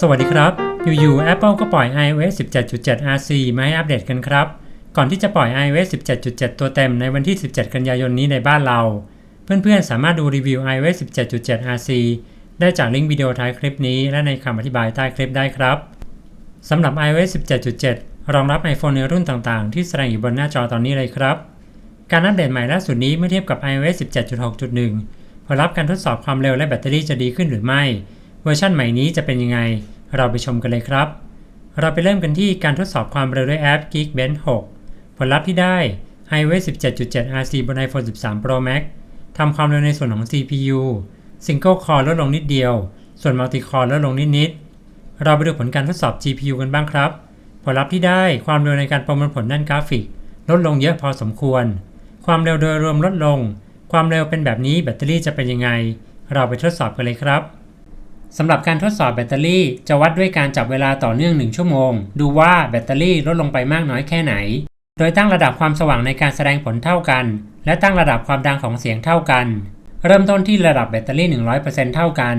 สวัสดีครับ อยู่ๆ Apple ก็ปล่อย iOS 17.7 RC มาให้อัปเดตกันครับ ก่อนที่จะปล่อย iOS 17.7 ตัวเต็มในวันที่ 17 กันยายนนี้ในบ้านเรา เพื่อนๆ สามารถดูรีวิว iOS 17.7 RC ได้จากลิงก์วิดีโอท้ายคลิปนี้ และในคำอธิบายใต้คลิปได้ครับสำหรับ iOS 17.7 รองรับ iPhone ในรุ่นต่างๆ ที่แสดงอยู่บนหน้าจอตอนนี้เลยครับ การอัปเดตใหม่ล่าสุดนี้เมื่อเทียบกับ iOS 17.6.1 ผลลัพธ์การทดสอบความเร็วและแบตเตอรี่จะดีขึ้นหรือไม่ วอร์ชันใหม่นี้จะเป็นยังไง เราไปชมกันเลยครับ เราไปเริ่มกันที่การทดสอบความเร็วด้วยแอป Geekbench 6 ผลลัพธ์ที่ได้ iOS 17.7 RC บน iPhone 13 Pro Max ทำความเร็วในส่วนของ CPU Single Core ลดลงนิดเดียว ส่วน Multi Core ลดลงนิดๆ เราไปดูผลการทดสอบ GPU กันบ้างครับ ผลลัพธ์ที่ได้ความเร็วในการประมวลผลด้านกราฟิก ลดลงเยอะพอสมควร ความเร็วโดยรวมลดลง ความเร็วเป็นแบบนี้แบตเตอรี่จะเป็นยังไง เราไปทดสอบกันเลยครับ สำหรับการทดสอบแบตเตอรี่จะวัดด้วยการจับเวลาต่อเนื่อง 1 ชั่วโมง ดูว่าแบตเตอรี่ลดลงไปมากน้อยแค่ไหน โดยตั้งระดับความสว่างในการแสดงผลเท่ากัน และตั้งระดับความดังของเสียงเท่ากัน เริ่มต้นที่ระดับแบตเตอรี่ 100%เท่ากัน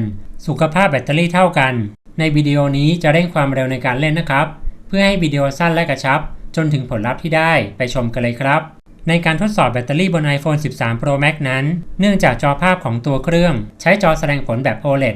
สุขภาพแบตเตอรี่เท่ากัน ในวิดีโอนี้จะเร่งความเร็วในการเล่นนะครับ เพื่อให้วิดีโอสั้นและกระชับ จนถึงผลลัพธ์ที่ได้ไปชมกันเลยครับในการทดสอบแบตเตอรี่บน iPhone 13 Pro Max นั้น เนื่องจากจอภาพของตัวเครื่อง ใช้จอแสดงผลแบบ OLED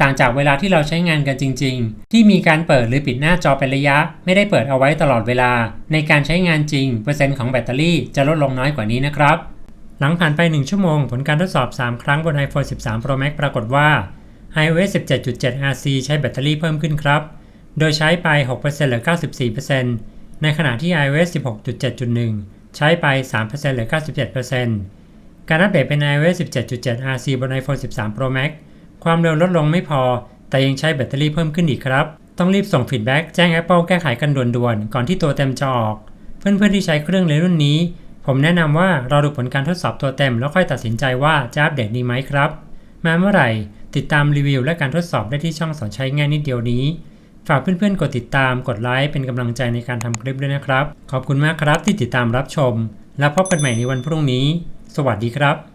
ต่างจากเวลาที่เราใช้งานกันจริง ๆ ที่มีการเปิดหรือปิดหน้าจอเป็นระยะ ไม่ได้เปิดเอาไว้ตลอดเวลา ในการใช้งานจริง เปอร์เซ็นต์ของแบตเตอรี่จะลดลงน้อยกว่านี้นะครับ หลังผ่านไป 1 ชั่วโมง ผลการทดสอบ 3 ครั้งบน iPhone 13 Pro Max ปรากฏว่า iOS 17.7 RC ใช้แบตเตอรี่เพิ่มขึ้นครับ โดยใช้ไป 6%เหลือ 94%ในขณะที่ iOS 16.7.1 ใช้ไป 3%เหลือ 97%การอัปเดตเป็น iOS 17.7 RC บน iPhone 13 Pro Max ความเร็วลดลงไม่พอ แต่ยังใช้แบตเตอรี่เพิ่มขึ้นอีกครับ ต้องรีบส่งฟีดแบ็กแจ้ง Apple แก้ไขกันด่วนๆ ก่อนที่ตัวเต็มจะออก เพื่อนๆที่ใช้เครื่องในรุ่นนี้ ผมแนะนำว่ารอดูผลการทดสอบตัวเต็ม แล้วค่อยตัดสินใจว่าจะอัปเดตดีไหมครับ มาเมื่อไหร่ ติดตามรีวิวและการทดสอบได้ที่ช่องสอนใช้ง่ายนิดเดียวนี้ฝากเพื่อนๆ กดติดตาม กดไลค์ เป็นกำลังใจในการทำคลิปด้วยนะครับ ขอบคุณมากครับที่ติดตามรับชม แล้วพบกันใหม่ในวันพรุ่งนี้ สวัสดีครับ